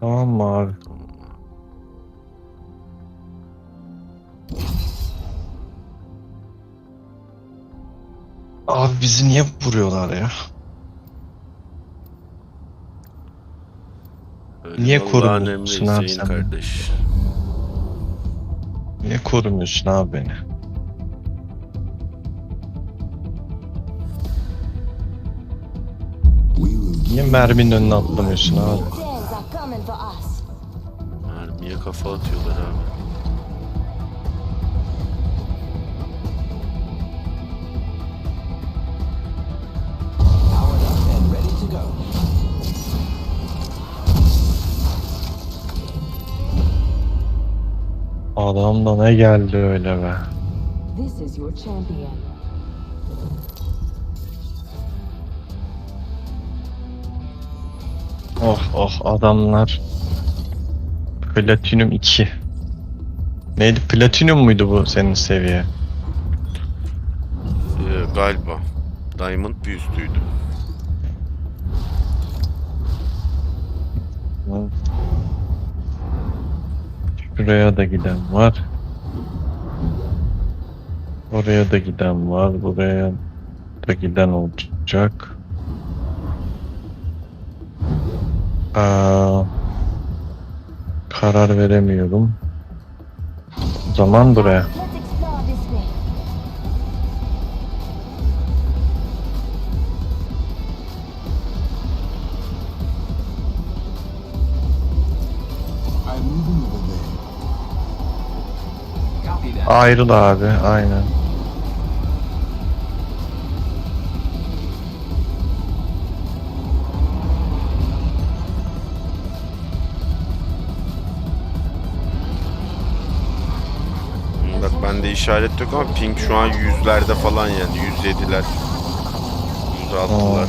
Tamam mı abi? Tamam. Abi bizi niye vuruyorlar ya? Öyle Niye korumuyorsun abi sen? kardeş. Niye korumuyorsun abi beni? Niye merminin önüne atlamıyorsun abi? Kafa atıyorlar abi. powered up and ready to go. Adam da ne geldi öyle be. This is your champion. Oh oh adamlar. Platinum 2. Neydi? Platinum muydu bu senin seviye? Ee, galiba. Diamond bir üstüydü. Şuraya da giden var. Oraya da giden var. Buraya da giden olacak. Aa, karar veremiyorum. O zaman buraya. Ayrıl abi. Aynen. Bende işaret yok ama ping şu an yüzlerde falan yani. 107'ler. 106'lar.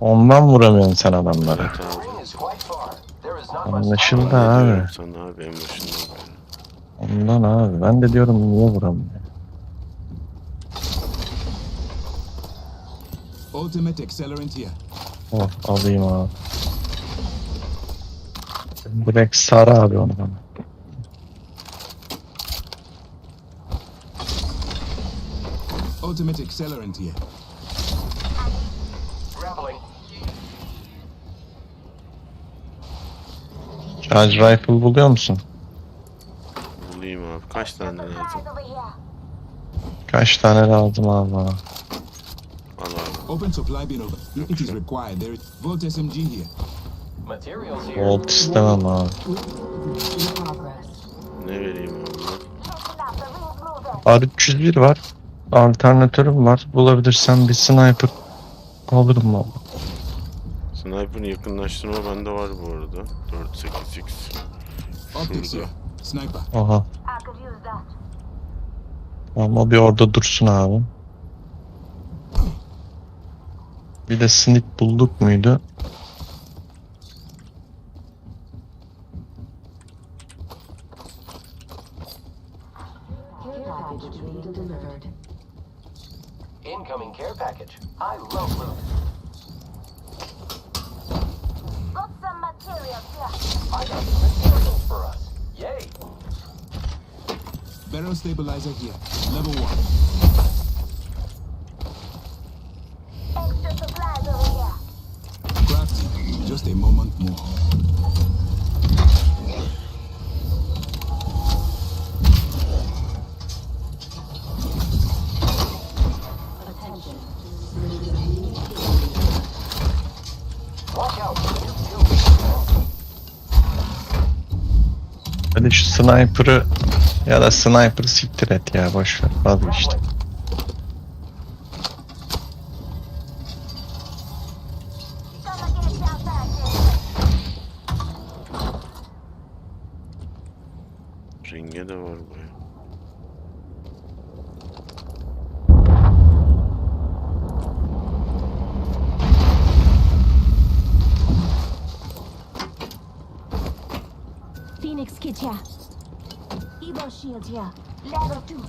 Ondan vuramıyorsun sen much Anlaşıldı abi. sana abi en başından beri. Ondan abi. Ben de diyorum niye vuramıyor? Ultimate accelerant here. Oh alayım abi. Direkt sar abi onu bana. Ultimate accelerant here. Charge rifle buluyor musun? Bulayım abi. Kaç tane lazım? Kaç tane lazım abi bana? Al abi. Open supply bin over. It is required. There is Volt SMG here. Volt istemem abi. Ne vereyim abi? Taking up the ring's moving. R301 var. Alternatörüm var. Bulabilirsem bir sniper alırım valla. Sniper'ın yakınlaştırma bende var bu arada. 486. Optics Şurada. Aha. Ama bir orada dursun abi. Bir de snip bulduk muydu? Sniper'ı ya da sniper'ı siktir et ya boş ver vazgeçtim. Ringe de var bu ya. Phoenix kit here. Evo shield here. Level 2.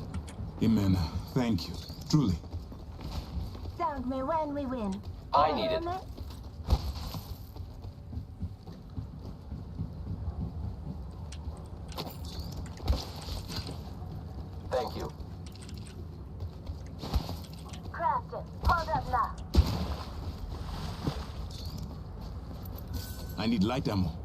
Amen. Thank you. Truly. Thank me when we win. I need it. Thank you. Crafted. Hold up now. I need light ammo.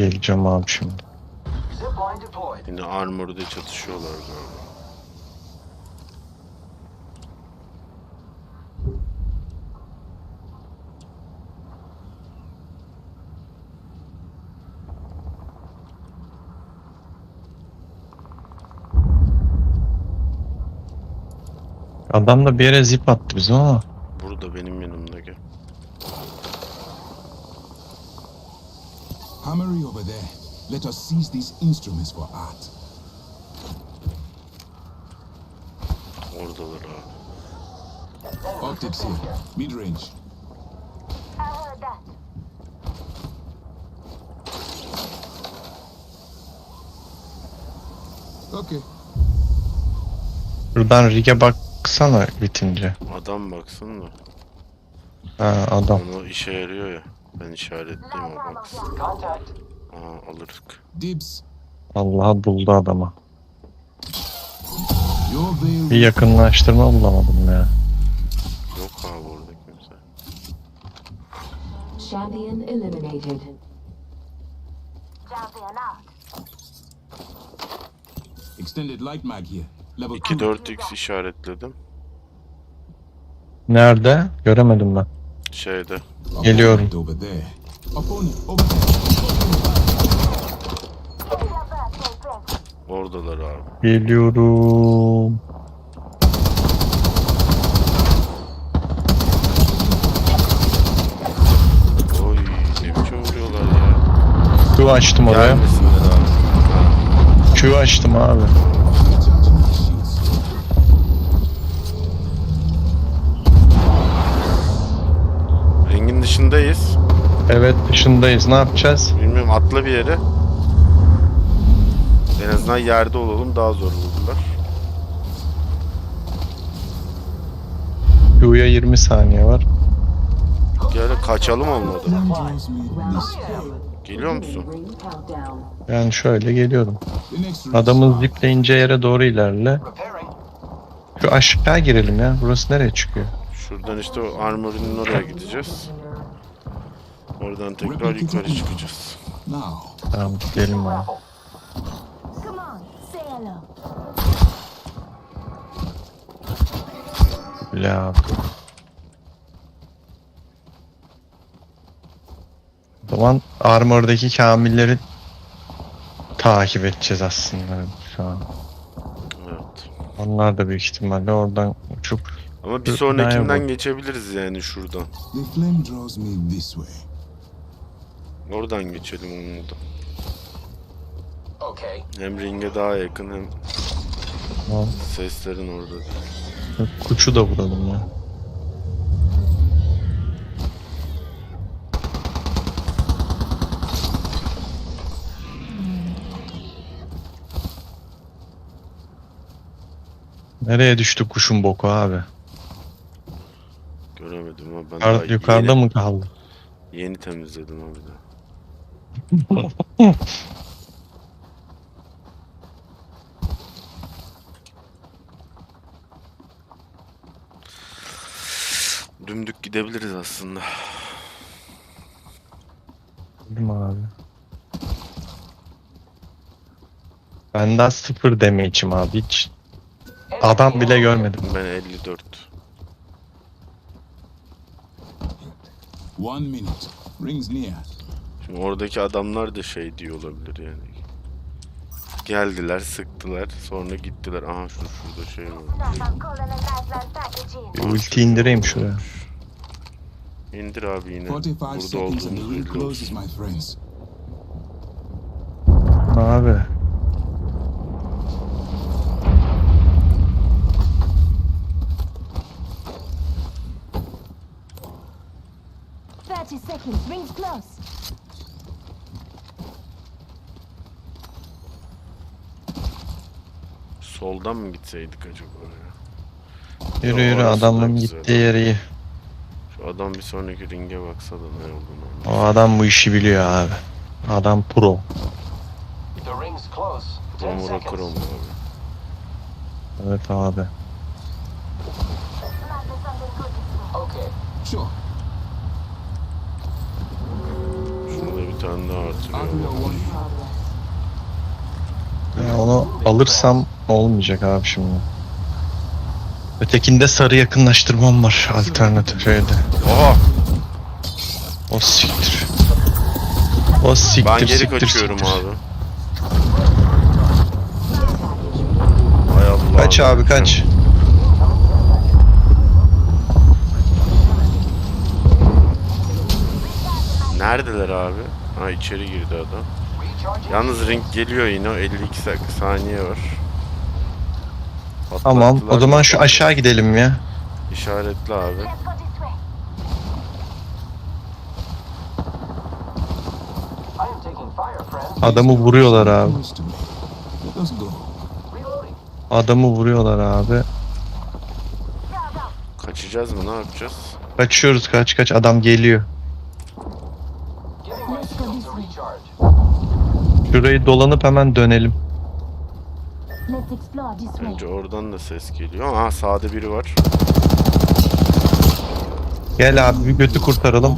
Geleceğim abi şimdi. Yine armor'da çatışıyorlar galiba. Adam da bir yere zip attı bizim ama. Burada benim yanımda gel. Hammery over there. Let us seize these instruments for art. Oradalar abi. Optics here. Mid range. I heard that. Okay. Buradan rig'e baksana bitince. Adam baksın da. Ha adam. Onu işe yarıyor ya. Ben işaretleyeyim Light o baksın. Contact. Aa alırık. Dibs. Allah'a buldu adama. Bir yakınlaştırma bulamadım ya. Yok abi orada kimse. Champion eliminated. Champion out. Extended light mag here. Level 2. 2-4x işaretledim. Nerede? Göremedim ben. Şeyde. Geliyorum. Over there. Opponent over there. Give me your birthday present. Oradalar abi. Geliyorum. Oy ne biçim vuruyorlar ya. Q açtım oraya. Gelmesinler abi. Q açtım abi. Ringin dışındayız. Evet dışındayız. Ne yapacağız? Bilmiyorum atla bir yere. En azından yerde olalım daha zor buldular. Q'ya 20 saniye var. Gel kaçalım olmadı. Geliyor musun? Yani şöyle geliyorum. Adamın zipleyince yere doğru ilerle. Şu aşağı girelim ya. Burası nereye çıkıyor? Şuradan işte o armor'ın oraya gideceğiz. Oradan tekrar yukarı çıkacağız. Tamam gidelim abi. Abi. O zaman armordaki kamilleri takip edeceğiz aslında şu an. Evet. Onlar da büyük ihtimalle oradan uçup Ama bir sonrakinden geçebiliriz yani şuradan. Oradan geçelim onu da. Okay. Hem ringe daha yakın hem Tamam. seslerin orada değil. Kuçu da vuralım ya. Nereye düştü kuşun boku abi? Göremedim ama ben Yukarı- daha yukarıda yeni, mı kaldı? yeni temizledim abi de. gidebiliriz aslında. Değil mi abi? Ben daha sıfır damage'im abi hiç. Adam bile görmedim. Ben 54. One minute. Rings near. Şimdi oradaki adamlar da şey diyor olabilir yani. Geldiler, sıktılar, sonra gittiler. Aha şu şurada şey var. Ulti indireyim şuraya. İndir abi yine. Burada olduğumuz belli olsun. Abi. Soldan mı gitseydik acaba? Yürü yürü adamın gittiği yeri adam bir sonraki ringe baksa da ne olduğunu O adam bu işi biliyor abi. Adam pro. The ring's close. Ten Romura seconds. Krom abi. Evet abi. Okay. Sure. Şunu da bir tane daha artırıyor. Admiral one. Ya onu alırsam olmayacak abi şimdi. Ötekinde sarı yakınlaştırmam var alternatif şeyde. Oha! O siktir. O siktir Ben geri siktir, kaçıyorum siktir. abi. Hay Allah. Kaç abi kaç. Neredeler abi? Ha içeri girdi adam. Yalnız ring geliyor yine. o 52 sak- saniye var. Tamam o zaman şu aşağı gidelim ya. İşaretli abi. Adamı vuruyorlar abi. Adamı vuruyorlar abi. Kaçacağız mı? Ne yapacağız? Kaçıyoruz kaç kaç adam geliyor. Şurayı dolanıp hemen dönelim. Let's explore this way. Önce oradan da ses geliyor. Aha sağda biri var. Gel abi bir götü kurtaralım.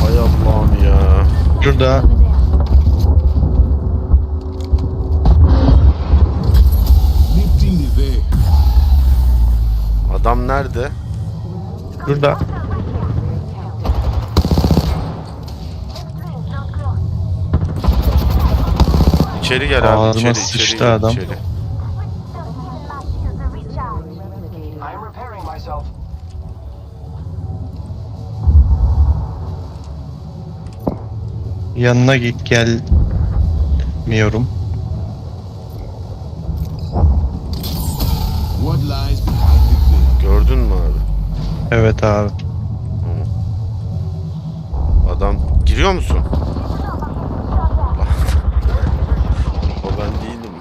Hay Allah'ım ya. Şurada. Adam nerede? şurada. İçeri gel abi. Ağzıma içeri, sıçtı içeri gel, adam. içeri. Yanına git gelmiyorum. Gördün mü abi? Evet abi. Adam giriyor musun? o ben değilim.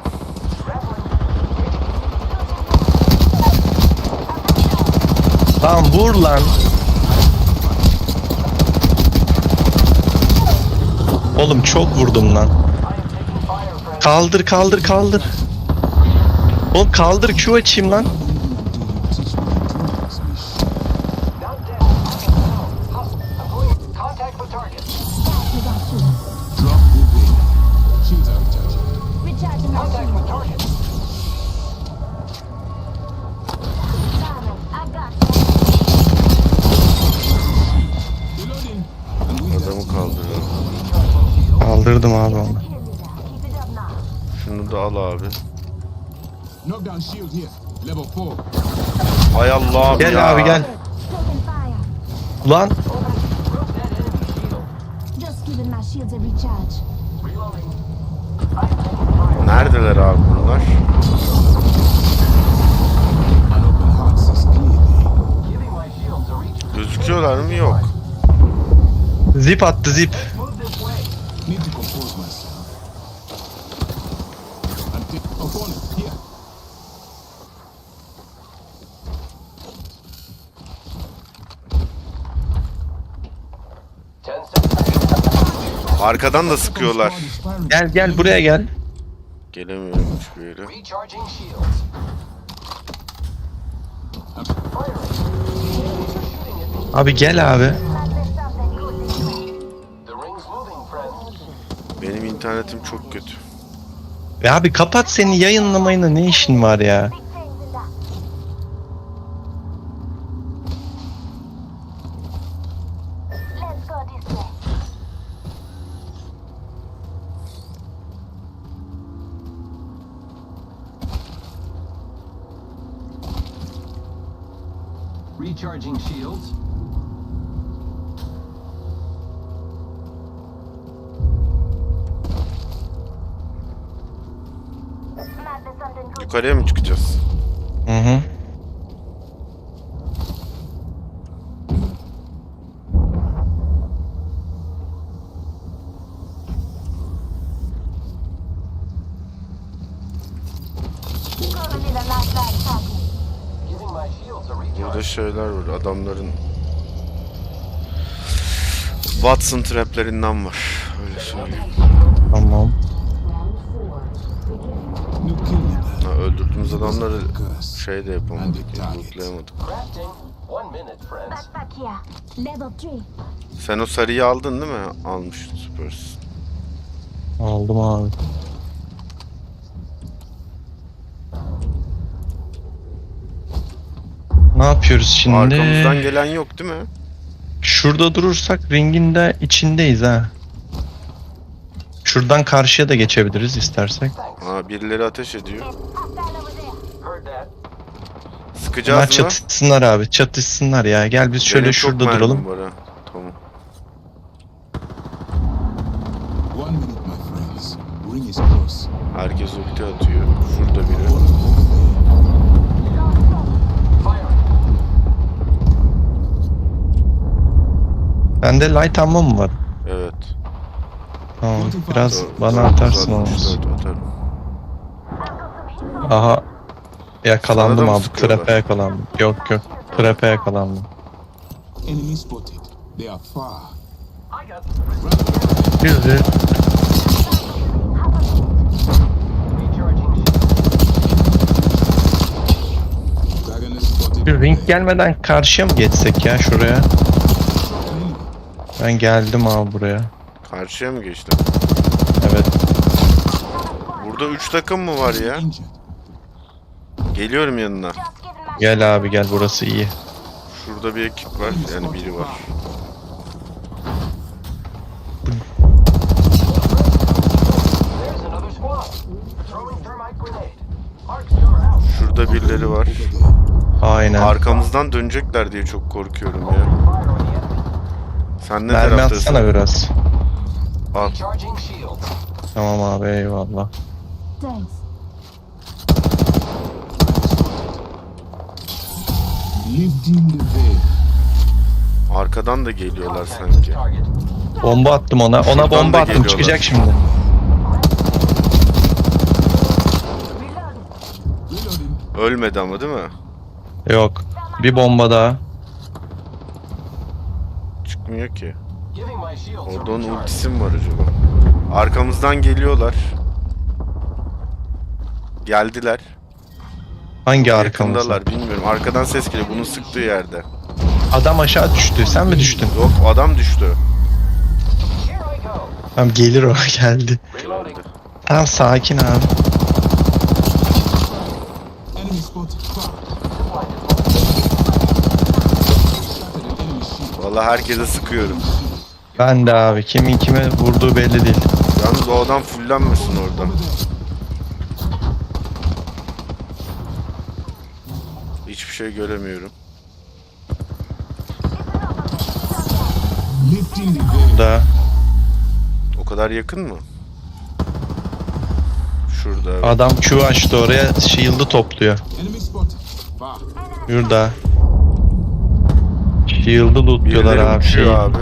Tamam vur lan. Oğlum çok vurdum lan. Kaldır kaldır kaldır. Oğlum kaldır Q açayım lan. Hay Allah'ım Gel ya. abi gel. Ulan. Neredeler abi bunlar? Gözüküyorlar mı? Yok. zip attı zip. Arkadan da sıkıyorlar. Gel gel buraya gel. Gelemiyorum hiçbir yere. Abi gel abi. Benim internetim çok kötü. Ya abi kapat seni yayınlamayına ne işin var ya? hı. Burada şeyler var adamların Watson traplerinden var öyle söyleyeyim. Tamam. Öldürdüğümüz adamları şey de yapamadık. Lootlayamadık. Crafting. One minute, friends. Backpack here. Level 3. Sen o sarıyı aldın değil mi? Almıştın süpersin. Aldım abi. Ne yapıyoruz şimdi? Arkamızdan gelen yok değil mi? Şurada durursak ringin de içindeyiz ha. Şuradan karşıya da geçebiliriz istersek. Ha birileri ateş ediyor. Hostile over there. Heard that. Bunlar Sıkacağız mı? çatışsınlar abi. Çatışsınlar ya. Gel biz şöyle Benim çok şurada mermim duralım. var ha. Tamam. One minute, my friends. Ring is close. Herkes ulti atıyor. Şurada biri. Bende light ammo mu var? Evet. Tamam. Biraz Dört- bana dört- atarsın dört- olmaz. dört atarım. Aha. Yakalandım abi. Trap'e yakalandım. Yok yok. Trap'e yakalandım. Enemy spotted. They are far. I got Bir ring gelmeden karşıya mı geçsek ya şuraya? Ben geldim abi buraya. Karşıya mı geçtin? Evet. Burada 3 takım mı var ya? Geliyorum yanına. Gel abi gel burası iyi. Şurada bir ekip var. Yani biri var. There's another squad. Throwing thermite grenade. Arc star out. Şurada birileri var. Aynen. Arkamızdan dönecekler diye çok korkuyorum ya. Sen ne Mermi taraftasın? atsana biraz. Al. Tamam abi eyvallah. Thanks. Lifting the veil. Arkadan da geliyorlar sanki. Bomba attım ona. Ona Şuradan bomba attım. geliyorlar. Çıkacak şimdi. Ölmedi ama değil mi? Yok. Bir bomba daha. Çıkmıyor ki. Orada onun ultisi mi var acaba? Arkamızdan geliyorlar. Geldiler. Hangi arkamızda? Yakındalar bilmiyorum. Arkadan ses geliyor. Bunun sıktığı yerde. Adam aşağı düştü. Sen mi düştün? Yok adam düştü. Here I go. Tamam gelir o geldi. Reloading. Tamam sakin abi. Enemy spotted. Vallahi herkese sıkıyorum. Ben de abi. Kimin kime vurduğu belli değil. Yalnız o adam fullenmesin orada. Over there. Hiçbir şey göremiyorum. Da. O kadar yakın mı? Şurada. evet. Adam Q açtı oraya. Shield'ı topluyor. Şurada. Shield'ı lootluyorlar abi. Şey. abi.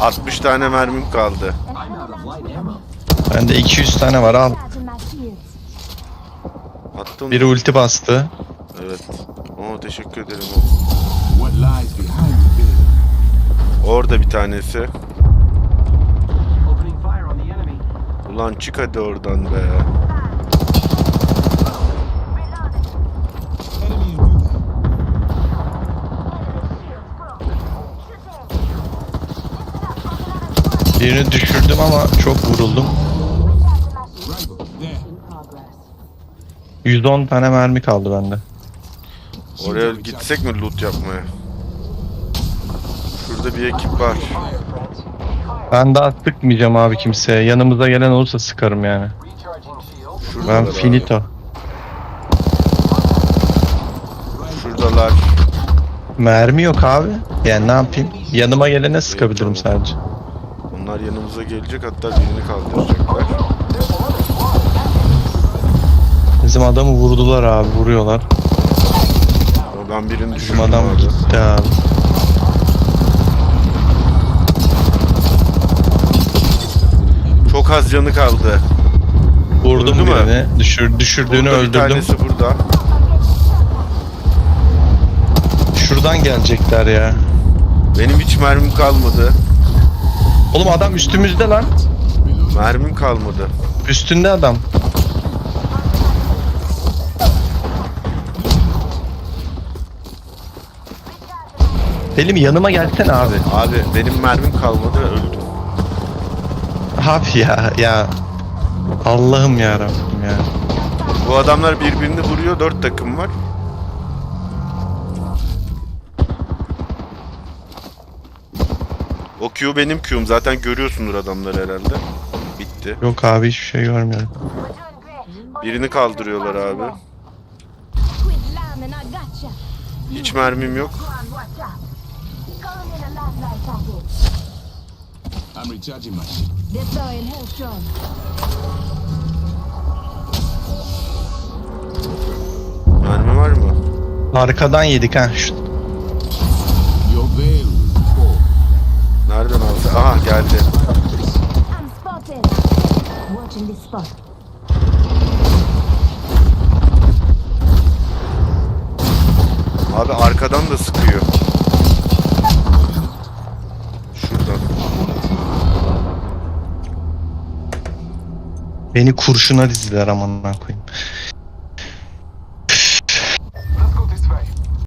60 tane mermim kaldı. I'm out of light ammo. Bende 200 tane var al. Attım. Biri ulti bastı. Evet. Oo teşekkür ederim. Orada bir tanesi. Ulan çık hadi oradan be. Birini düşürdüm ama çok vuruldum. 110 tane mermi kaldı bende. Oraya gitsek mi loot yapmaya? Şurada bir ekip var. Ben daha sıkmayacağım abi kimseye. Yanımıza gelen olursa sıkarım yani. Şuradalar Ben abi. finito. Şuradalar. Mermi yok abi. Yani ne yapayım? Yanıma gelene sıkabilirim sadece. Onlar yanımıza gelecek hatta birini kaldıracaklar. Bizim adamı vurdular abi. Vuruyorlar. Ben birini Bizim düşürdüm adam abi. gitti abi. Çok az canı kaldı. Vurdum Öldü mü? birini. Düşür, düşürdüğünü Burada bir öldürdüm. tanesi burada. Şuradan gelecekler ya. Benim hiç mermim kalmadı. Oğlum adam üstümüzde lan. Mermim kalmadı. Üstünde adam. Selim yanıma gelsene abi. Abi benim mermim kalmadı öldüm. Abi ya ya. Allah'ım ya Rabbim ya. Bu adamlar birbirini vuruyor. Dört takım var. O Q benim Q'um. Zaten görüyorsundur adamları herhalde. Bitti. Yok abi hiçbir şey görmüyorum. Birini kaldırıyorlar abi. Hiç mermim yok. Go on, watch out. Calling package. I'm recharging my ship. Deploying Hellstrom. Mermi var mı? Arkadan yedik ha. Şu, Your veil fall. Nereden aldı? Aha geldi. I'm spotted. Watching this spot. Abi arkadan da sıkıyor. Şuradan. Beni kurşuna dizdiler aman koyayım.